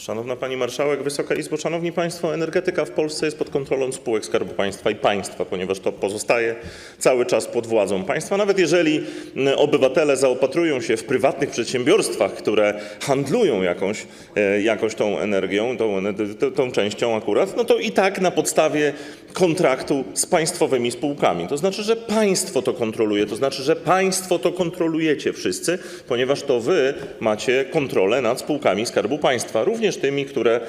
Szanowna Pani Marszałek, Wysoka Izbo, Szanowni Państwo, energetyka w Polsce jest pod kontrolą spółek Skarbu Państwa i państwa, ponieważ to pozostaje cały czas pod władzą państwa. Nawet jeżeli obywatele zaopatrują się w prywatnych przedsiębiorstwach, które handlują jakąś, e, jakąś tą energią, tą, ener- tą, tą częścią akurat, no to i tak na podstawie kontraktu z państwowymi spółkami. To znaczy, że państwo to kontroluje, to znaczy, że państwo to kontrolujecie wszyscy, ponieważ to wy macie kontrolę nad spółkami Skarbu Państwa, również tymi, które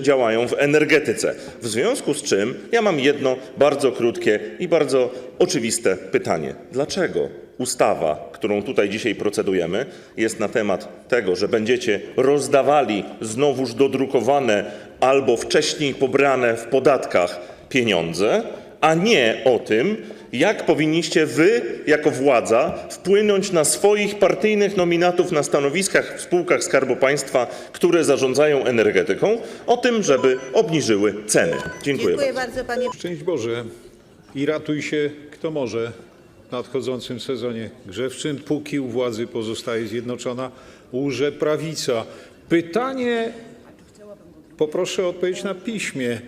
działają w energetyce. W związku z czym ja mam jedno bardzo krótkie i bardzo oczywiste pytanie. Dlaczego ustawa, którą tutaj dzisiaj procedujemy, jest na temat tego, że będziecie rozdawali znowuż dodrukowane albo wcześniej pobrane w podatkach pieniądze, a nie o tym, jak powinniście wy, jako władza, wpłynąć na swoich partyjnych nominatów na stanowiskach w spółkach Skarbu Państwa, które zarządzają energetyką, o tym, żeby obniżyły ceny. Dziękuję, Dziękuję bardzo. bardzo, panie Szczęść Boże i ratuj się kto może w nadchodzącym sezonie grzewczym, póki u władzy pozostaje zjednoczona łże prawica. Pytanie, poproszę o odpowiedź na piśmie,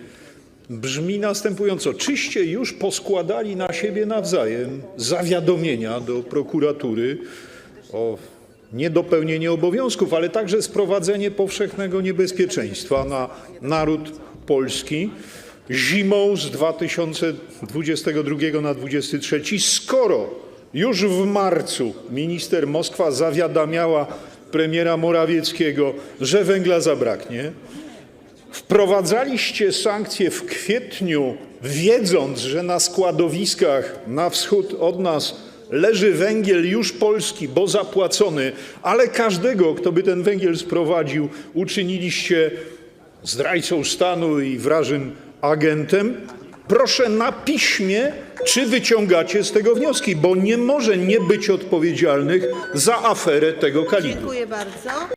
brzmi następująco. Czyście już poskładali na siebie nawzajem zawiadomienia do prokuratury o niedopełnienie obowiązków, ale także sprowadzenie powszechnego niebezpieczeństwa na naród polski zimą z 2022 na 2023, skoro już w marcu minister Moskwa zawiadamiała premiera Morawieckiego, że węgla zabraknie, Wprowadzaliście sankcje w kwietniu, wiedząc, że na składowiskach na wschód od nas leży węgiel już polski, bo zapłacony, ale każdego, kto by ten węgiel sprowadził, uczyniliście zdrajcą stanu i wrażym agentem. Proszę na piśmie, czy wyciągacie z tego wnioski, bo nie może nie być odpowiedzialnych za aferę tego kalibru. Dziękuję bardzo.